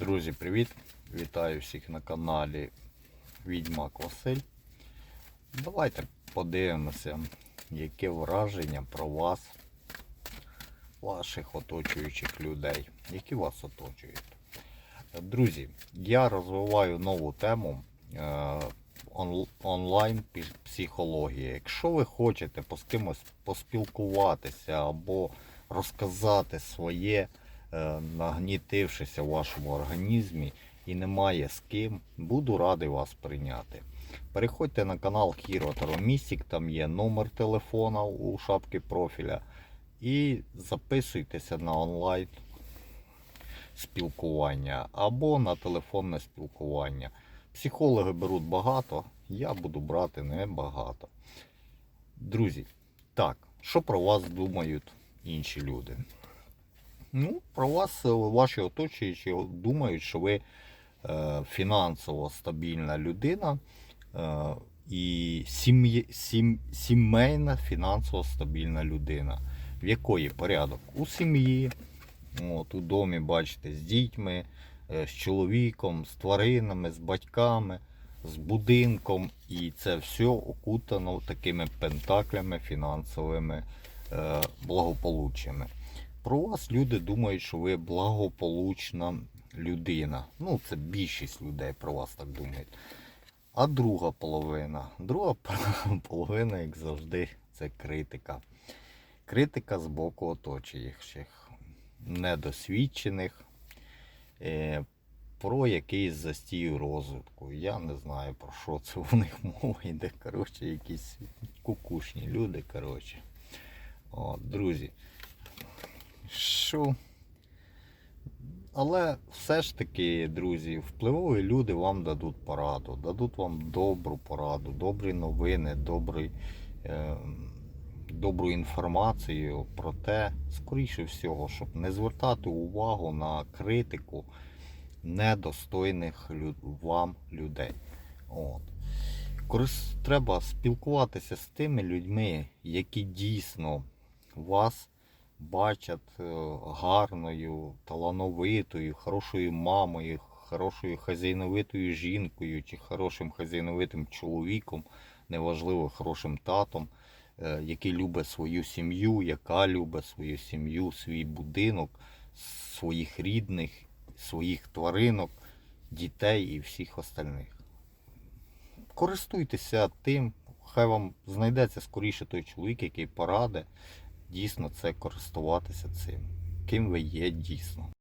Друзі, привіт! Вітаю всіх на каналі Відьмак Василь. Давайте подивимося, яке враження про вас, ваших оточуючих людей, які вас оточують. Друзі, я розвиваю нову тему е, онлайн психологія. Якщо ви хочете з кимось поспілкуватися або розказати своє, нагнітившися в вашому організмі і немає з ким, буду радий вас прийняти. Переходьте на канал Hero Tarot там є номер телефона у шапці профіля. І записуйтеся на онлайн спілкування або на телефонне спілкування. Психологи беруть багато, я буду брати небагато. Друзі, так, що про вас думають інші люди? Ну, про вас е, ваші оточуючі думають, що ви е, фінансово стабільна людина е, і сімейна фінансово стабільна людина. В якої порядок? У сім'ї, от, у домі, бачите, з дітьми, з чоловіком, з тваринами, з батьками, з будинком. І це все окутано такими пентаклями фінансовими е, благополуччями. Про вас люди думають, що ви благополучна людина. Ну, це більшість людей про вас так думають. А друга половина. Друга половина, як завжди, це критика. Критика з боку оточуючих, недосвідчених, е, про якийсь застій розвитку. Я не знаю про що це у них мова йде. Коротше, якісь кукушні люди. Коротше. От, друзі. Що? Але все ж таки, друзі, впливові люди вам дадуть пораду, дадуть вам добру пораду, добрі новини, добрий, е, добру інформацію про те, скоріше всього, щоб не звертати увагу на критику недостойних лю- вам людей. От. Треба спілкуватися з тими людьми, які дійсно вас бачать е, гарною, талановитою, хорошою мамою, хорошою хазяйновитою жінкою чи хорошим хазяйновитим чоловіком, неважливо, хорошим татом, е, який любить свою сім'ю, яка любить свою сім'ю, свій будинок, своїх рідних, своїх тваринок, дітей і всіх остальних. Користуйтеся тим, хай вам знайдеться скоріше той чоловік, який пораде дійсно це користуватися цим. Ким ви є дійсно.